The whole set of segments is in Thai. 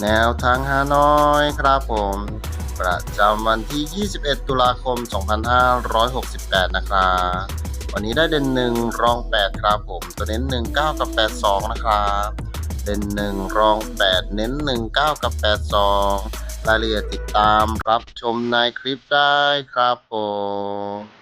แนวทางฮานอยครับผม ประจำวันที่ 21 ตุลาคม 2568 นะครับ วันนี้ได้เด่น 1 รอง 8 ครับผม ตัวเน้น 19 กับ 82 นะครับ เด่น 1 รอง 8 เน้น 19 กับ 82 รายละเอียดติดตามรับชมในคลิปได้ครับผม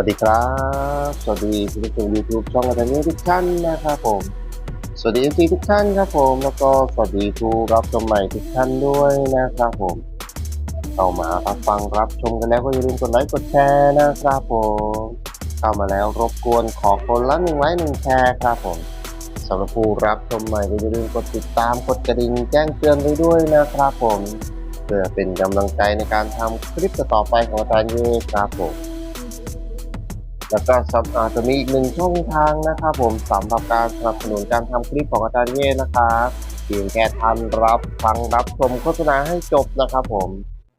วัสดีครับ สวัสดีคุณผู้ชม YouTube ช่องอาจารย์เนทุกท่านนะครับผม สวัสดีเอฟซีทุกท่านครับผม แล้วก็สวัสดีผู้รับชมใหม่ทุกท่านด้วยนะครับผม เข้ามารับฟังรับชมกันแล้วก็อย่าลืมกดไลค์กดแชร์นะครับผม เข้ามาแล้วรบกวนขอคนละหนึ่งไลค์หนึ่งแชร์ครับผมสำหรับผู้รับชมใหม่ก็อย่าลืมกดติดตามกดกระดิ่งแจ้งเตือนไว้ด้วยนะครับผม เพื่อเป็นกำลังใจในการทำคลิปต่อไปของอาจารย์เยครับผม แล้วก็จจะมีอีกหนึ่งช่องทางนะครับผมสำหรับการสนับสนุนการทำคลิปของอาจารย์เย่นะครับเพียงแค่ท่านรับฟังรับชมโฆษณาให้จบนะครับผม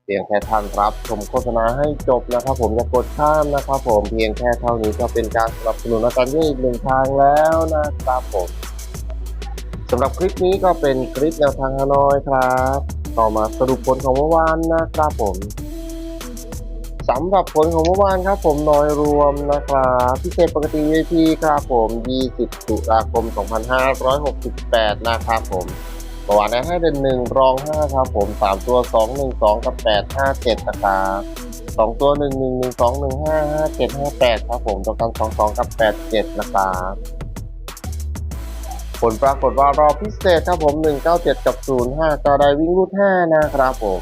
เพียงแค่ท่านรับชมโฆษณาให้จบนะครับ ผมจะกดข้ามนะครับ ผมเพียงแค่เท่านี้ก็เป็นการสนับสนุนอาจารย์เย่อีกหนึ่งทางแล้วนะครับผมสำหรับคลิปนี้ก็เป็นคลิปแนวทางฮานอยครับ ต่อมาสรุปผลของเมื่อวานนะครับผม สำหรับผลของเมื่อวานครับผมโดยรวมนะครับพิเศษปกติ VIP ครับผม 20 ตุลาคม 2568 นะครับผมเมื่อวานได้ให้เด่น1รอง 5 ครับผม 3 ตัว 2 1 2 กับ 8 5 7 นะครับ2ตัว 1 1 1 2 1 5 5 7 5 8 ครับผมตัวกัน2 2 กับ 8 7 นะครับผลปรากฏว่ารอบพิเศษครับผม 197 กับ 05ก็ได้วิ่งรูด 5 นะครับผม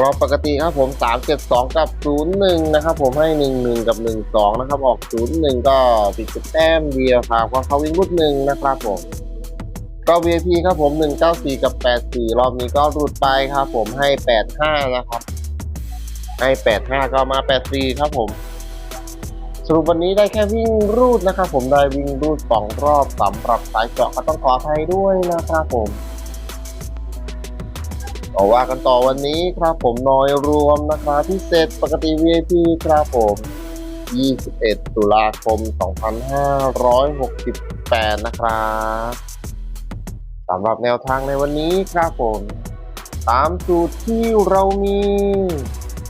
รอบปกติครับผม 372 กับ 01 นะครับผมให้ 11 กับ 12 นะครับ ออก 01 ก็ปิดจุดแต้มเดียวครับก็เขาวิ่งรุดหนึ่งนะครับผมก็ VIP ครับผม 194 กับ 84 รอบนี้ก็รุดไปครับผมให้ 85 นะครับ ให้ 85 ก็มา 84 ครับผมสรุปวันนี้ได้แค่วิ่งรูดนะครับผมได้วิ่งรูด2รอบสำหรับสายเจาะก็ต้องขออภัยด้วยนะครับผม ต่อว่ากันต่อวันนี้ครับผมน้อยรวมนะครับพิเศษปกติ VIP ครับผม 21 ตุลาคม 2568 นะครับสำหรับแนวทางในวันนี้ครับผม ตามสูตรที่เรามี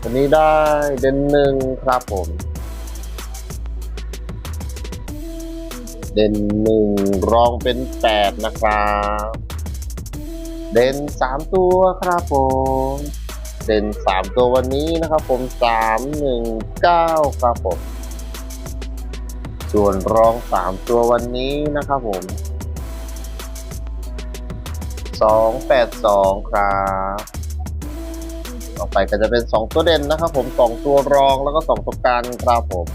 วันนี้ได้เด่นหนึ่งครับผม เด่นหนึ่งรองเป็น8นะครับ เด่นสามตัวครับผมเด่นสามตัววันนี้นะครับผมสามหนึ่งเก้าครับผม ส่วนรองสามตัววันนี้นะครับผมสองแปดสองครับต่อไปก็จะเป็นสองตัวเด่นนะครับผมสองตัวรองแล้วก็สองตัวกันครับผม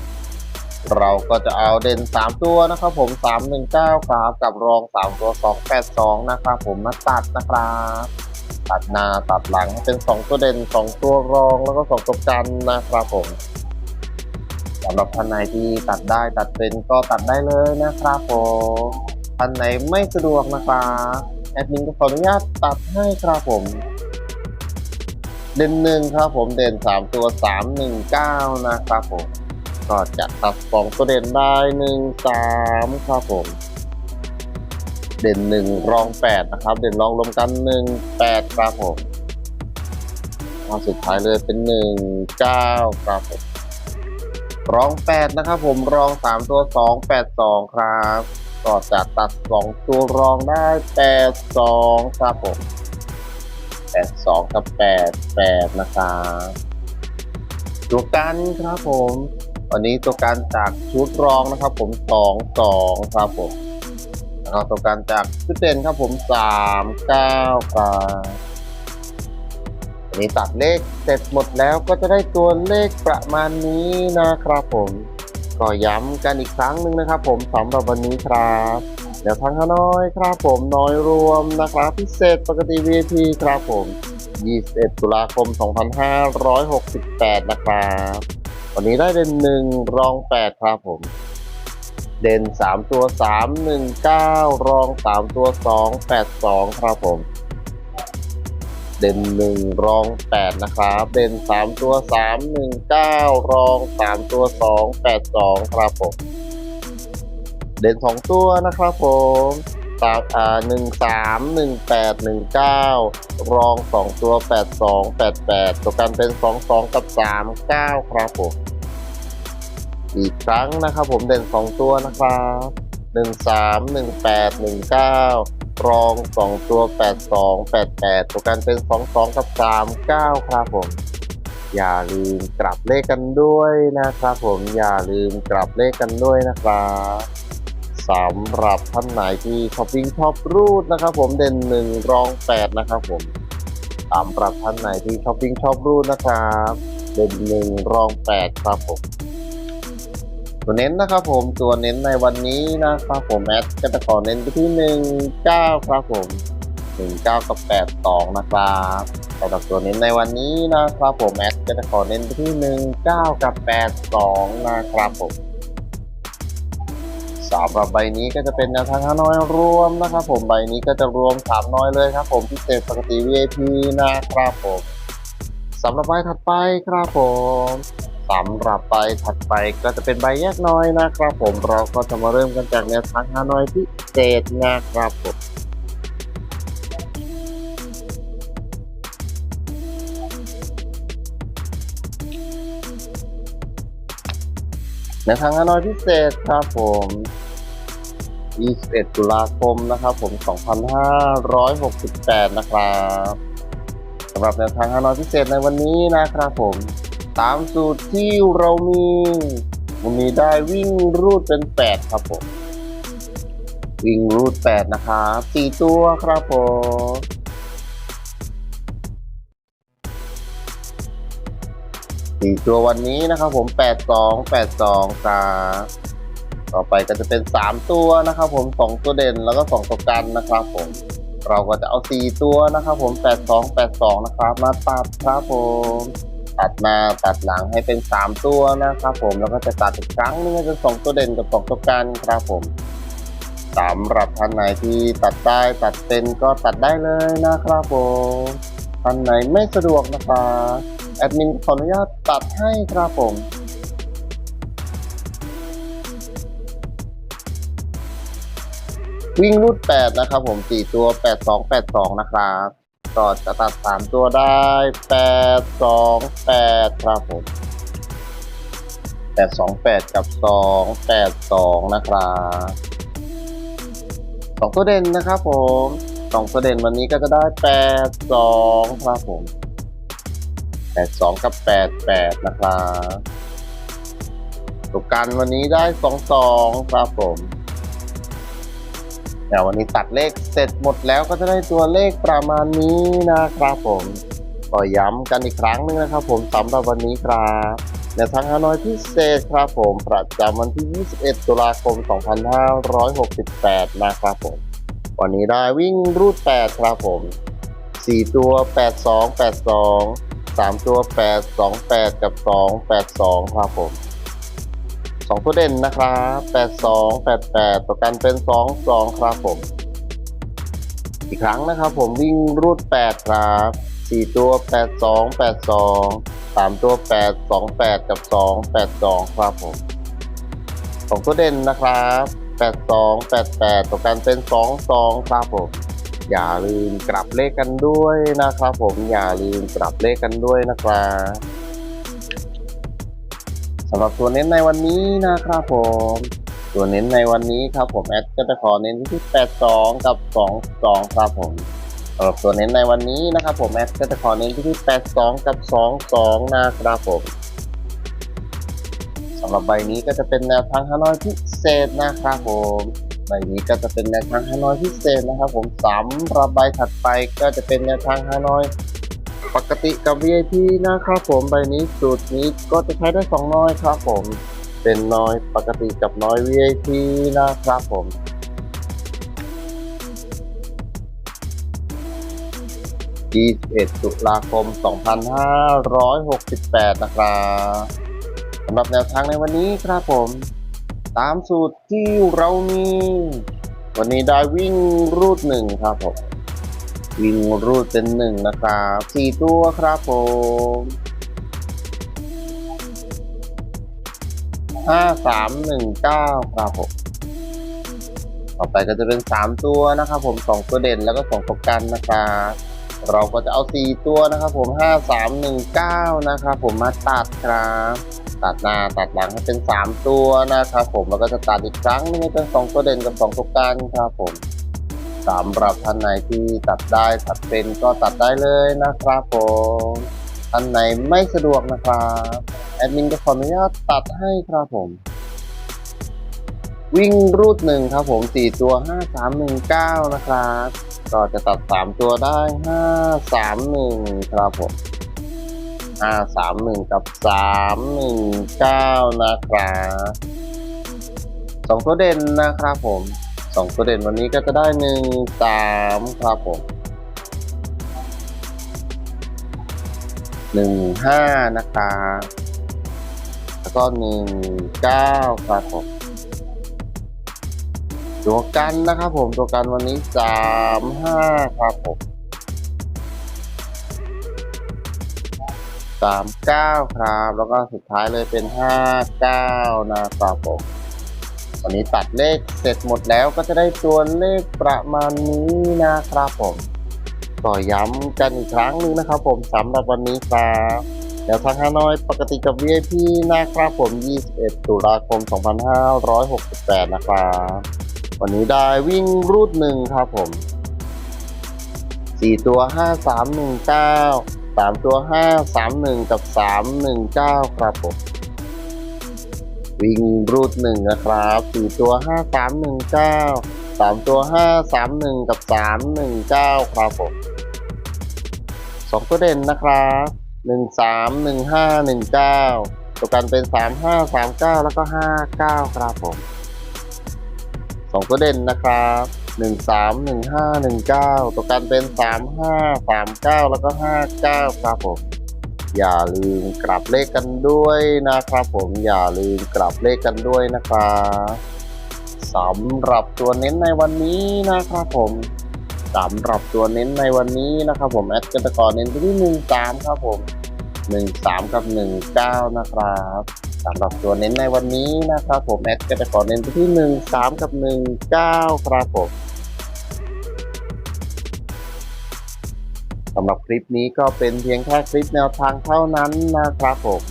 เราก็จะเอาเด่นสามตัวนะครับผมสามหนึ่งเก้าครับกับรองสามตัวสองแปดสองนะครับผมมาตัดนะครับตัดหน้าตัดหลังให้เป็นสองตัวเด่นสองตัวรองแล้วก็สองตัวกันนะครับผมสำหรับท่านไหนที่ตัดได้ตัดเป็นก็ตัดได้เลยนะครับผมท่านไหนไม่สะดวกนะครับแอดมินก็ขออนุญาตตัดให้ครับผมเด่นหนึ่งครับผมเด่นสามตัวสามหนึ่งเก้านะครับผม ก็จะตัดสองตัวเด่นได้หนึ่งสามครับผม เด่นหนึ่งรองแปดนะครับ เด่นรองรวมกันหนึ่งแปดครับผมมาสุดท้ายเลยเป็นหนึ่งเก้าครับผมรองแปดนะครับผมรองสามตัวสองแปดสองครับก็จะตัดสองตัวรองได้แปดสองครับผมแปดสองกับแปดแปดนะครับตัวกันครับผม วันนี้ตัวกันจากชุดรองนะครับผมสองสองครับผมแล้วตัวกันจากชุดเด่นครับผมสามเก้าครับวันนี้ตัดเลขเสร็จหมดแล้วก็จะได้ตัวเลขประมาณนี้นะครับผมก็ย้ำกันอีกครั้งหนึ่งนะครับ ผมสำหรับวันนี้ครับ เดี๋ยวทางข้าน้อยครับผมน้อยรวมนะครับ พิเศษปกติ VIP ครับผม 21 ตุลาคม 2568 นะครับ วันนี้ได้เด่นหนึ่งรอง8ครับผม เด่น3ตัว3 1 9รอง3ตัว2 8 2ครับผม เด่นหนึ่งรองแปดนะครับ เด่นสามตัวสามหนึ่งเก้ารองสามตัวสองแปดสองครับผม เด่นสองตัวนะครับผม สามอ่าหนึ่งสามหนึ่งแปดหนึ่งเก้ารองสองตัวแปดสองแปดแปดตัวกันเป็นสองสองกับสามเก้าครับผมอีกครั้งนะครับผมเด่นสองตัวนะครับหนึ่งสามหนึ่งแปดหนึ่งเก้ารองสองตัวแปดสองแปดแปดตัวกันเป็นสองสองกับสามเก้าครับผมอย่าลืมกลับเลขกันด้วยนะครับผมอย่าลืมกลับเลขกันด้วยนะครับ สำหรับท่านไหนที่ช้อบวิ่งชอบรูดนะครับผมเด่นหนึ่งรองแปดนะครับผมสำหรับท่านไหนที่ช้อบวิ่งชอบรูดนะครับเด่นหนึ่งรองแปดครับผมตัวเน้นนะครับผมตัวเน้นในวันนี้นะครับผมแอดก็จะขอเน้นไปที่หนึ่งเก้าครับผมหนึ่งเก้ากับแปดสองนะครับสำหรับตัวเน้นในวันนี้นะครับผมแอดก็จะขอเน้นไปที่หนึ่งเก้ากับแปดสองนะครับผม สำหรับใบนี้ก็จะเป็นแนวทางห้าน้อยรวมนะครับ ผมใบนี้ก็จะรวมสามน้อยเลยครับ ผมพิเศษปกติ VIP นะครับผมสำหรับใบถัดไปครับผมสำหรับใบถัดไปก็จะเป็นใบแยกน้อยนะครับ ผมเราก็จะมาเริ่มกันจากแนวทางฮานอยพิเศษนะครับผม แนวทางฮานอยพิเศษครับผม 21 ตุลาคมนะครับผม 2568 นะครับสำหรับแนวทางฮานอยพิเศษในวันนี้นะครับผม ตามสูตรที่เรามีวันนี้ได้วิ่งรูดเป็นแปดครับผม วิ่งรูดแปดนะครับสี่ตัวครับผม สี่ตัววันนี้นะครับผมแปดสองแปดสองครับต่อไปก็จะเป็นสามตัวนะครับผมสองตัวเด่นแล้วก็สองตัวกันนะครับผมเราก็จะเอาสี่ตัวนะครับผมแปดสองแปดสองนะครับมาตัดครับผมตัดมาตัดหลังให้เป็นสามตัวนะครับผมแล้วก็จะตัดอีกครั้งนึงให้เป็นสองตัวเด่นกับสองตัวกันครับผมสำหรับท่านไหนที่ตัดได้ตัดเป็นก็ตัดได้เลยนะครับผมท่านไหนไม่สะดวกนะครับ แอดมินขออนุญาตตัดให้ครับผมวิ่งรูดแปดนะครับผมสี่ตัวแปดสองแปดสองนะครับก็จะตัดสามตัวได้แปดสองแปดครับผมแปดสองแปดกับสองแปดสองนะครับสองตัวเด่นนะครับผมสองตัวเด่นวันนี้ก็จะได้แปดสองครับผม แปดสองกับแปดแปดนะครับตัวกันวันนี้ได้สองสองครับผมเดี๋ยววันนี้ตัดเลขเสร็จหมดแล้วก็จะได้ตัวเลขประมาณนี้นะครับผมก็ย้ำกันอีกครั้งหนึงนะครับผมสำหรับวันนี้ครับในทางฮานอยพิเศษครับผมประจำวันที่ 21 ตุลาคม 2568 นะครับผม วันนี้ได้วิ่งรูด 8 ครับผม 4 ตัว 82 82 3ตัว8 28กับ2 82ครับผมสองตัวเด่นนะครับแปดสองแปดแปดตัวกันเป็นสองสองครับผม อีกครั้งนะครับผมวิ่งรูดแปดครับสี่ตัวแปดสองแปดสองสามตัวแปดสองแปดกับสองแปดสองครับผมสองตัวเด่นนะครับแปดสองแปดแปดตัวกันเป็นสองสองครับผม อย่าลืมกลับเลขกันด้วยนะครับผมอย่าลืมกลับเลขกันด้วยนะครับสำหรับตัวเน้นในวันนี้นะครับผมตัวเน้นในวันนี้ครับผมแอดก็จะขอเน้นที่ 82 กับ 22 ครับผมสำหรับตัวเน้นในวันนี้นะครับผมแอดก็จะขอเน้นที่ 82 กับ 22 นะครับผมสำหรับใบนี้ก็จะเป็นแนวทางฮานอยพิเศษนะครับผม ใบนี้ก็จะเป็นแนวทางฮานอยพิเศษนะครับ ผมสำหรับใบถัดไปก็จะเป็นแนวทางฮานอยปกติกับ VIP นะครับผมใบนี้สูตรนี้ก็จะใช้ได้สองน้อยครับผมเป็นน้อยปกติกับน้อย VIP นะครับผม21ตุลาคม 2568 นะครับสำหรับแนวทางในวันนี้ครับผม ตามสูตรที่เรามี วันนี้ได้วิ่งรูดหนึ่งครับผม วิ่งรูดเป็นหนึ่งนะครับสี่ตัวครับผมห้าสามหนึ่งเก้าครับผมต่อไปก็จะเป็นสามตัวนะครับผมสองตัวเด่นแล้วก็สองตัวกันนะครับเราก็จะเอาสี่ตัวนะครับผมห้าสามหนึ่งเก้านะครับผมมาตัดครับ ตัดหน้าตัดหลังให้เป็นสามตัวนะครับผมแล้วก็จะตัดอีกครั้งนึงให้เป็นสองตัวเด่นกับสองตัวกันครับผมสำหรับท่านไหนที่ตัดได้ตัดเป็นก็ตัดได้เลยนะครับผมท่านไหนไม่สะดวกนะครับแอดมินก็ขออนุญาตตัดให้ครับผม วิ่งรูดหนึ่งครับผมสี่ตัวห้าสามหนึ่งเก้านะครับก็จะตัดสามตัวได้ห้าสามหนึ่งครับผม ห้าสามหนึ่งกับสามหนึ่งเก้านะครับสองตัวเด่นนะครับผมสองตัวเด่นวันนี้ก็จะได้หนึ่งสามครับผมหนึ่งห้านะครับแล้วก็หนึ่งเก้าครับผมตัวกันนะครับผมตัวกันวันนี้สามห้าครับผม สามเก้าครับ แล้วก็สุดท้ายเลยเป็นห้าเก้านะครับผมวันนี้ตัดเลขเสร็จหมดแล้วก็จะได้ตัวเลขประมาณนี้นะครับผมก็ย้ำกันอีกครั้งหนึงนะครับผมสำหรับวันนี้ครับเดี๋ยวทางฮานอยปกติกับ VIP นะครับผม 21 ตุลาคม 2568 นะครับวันนี้ได้วิ่งรูดหนึ่งครับผม 4 ตัว 5 3 ตัว 5 3 1 กับ 3 1 9 ครับผม วิ่งรูดหนึ่งนะครับสี่ตัวห้าสามหนึ่งเก้าสามตัวห้าสามหนึ่งกับสามหนึ่งเก้าครับผมสองตัวเด่นนะครับหนึ่งสามหนึ่งห้าหนึ่งเก้าตัวกันเป็นสามห้าสามเก้าแล้วก็ห้าเก้าครับผมสองตัวเด่นนะครับ หนึ่งสามหนึ่งห้าหนึ่งเก้าตัวกันเป็นสามห้าสามเก้าแล้วก็ห้าเก้าครับผม อย่าลืมกลับเลขกันด้วยนะครับผมอย่าลืมกลับเลขกันด้วยนะครับสำหรับตัวเน้นในวันนี้นะครับผมสำหรับตัวเน้นในวันนี้นะครับผมแอดกันตะกอเน้นไปที่หนึ่งสามครับผมหนึ่งสามกับหนึ่งเก้านะครับ สำหรับตัวเน้นในวันนี้นะครับผมแอดกันตะกอเน้นไปที่หนึ่งสามกับหนึ่งเก้าครับผมสำหรับคลิปนี้ก็เป็นเพียงแค่คลิปแนวทางเท่านั้นนะครับผม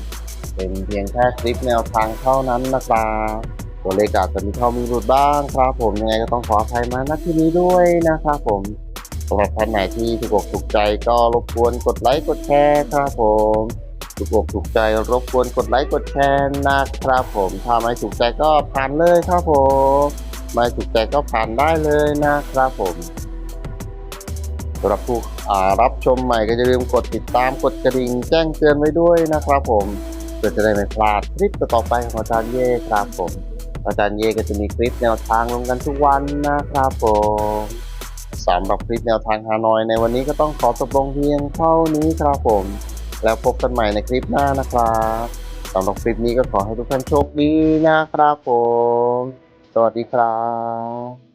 เป็นเพียงแค่คลิปแนวทางเท่านั้นนะครับตัวเลขอาจจะมีเข้ามีหลุดบ้างครับผมยังไงก็ต้องขออภัยมาณที่นี้ด้วยนะครับผมสำหรับท่านไหนที่ถูกอกถูกใจก็รบกวนกดไลค์กดแชร์ครับผม ถูกอกถูกใจรบกวนกดไลค์กดแชร์นะครับผมถ้าไม่ถูกใจก็ผ่านเลยครับผมไม่ถูกใจก็ผ่านได้เลยนะครับผมสำหรับผู้รับชมใหม่ก็อย่าลืมกดติดตามกดกระดิ่งแจ้งเตือนไว้ด้วยนะครับผมเพื่อจะได้ไม่พลาดคลิปต่อไปของอาจารย์เย่ครับผมอาจารย์เย่ก็จะมีคลิปแนวทางลงกันทุกวันนะครับผมสำหรับคลิปแนวทางฮานอยในวันนี้ก็ต้องขอจบลงเพียงเท่านี้ครับผม แล้วพบกันใหม่ในคลิปหน้านะครับสำหรับคลิปนี้ก็ขอให้ทุกท่านโชคดีนะครับผม สวัสดีครับ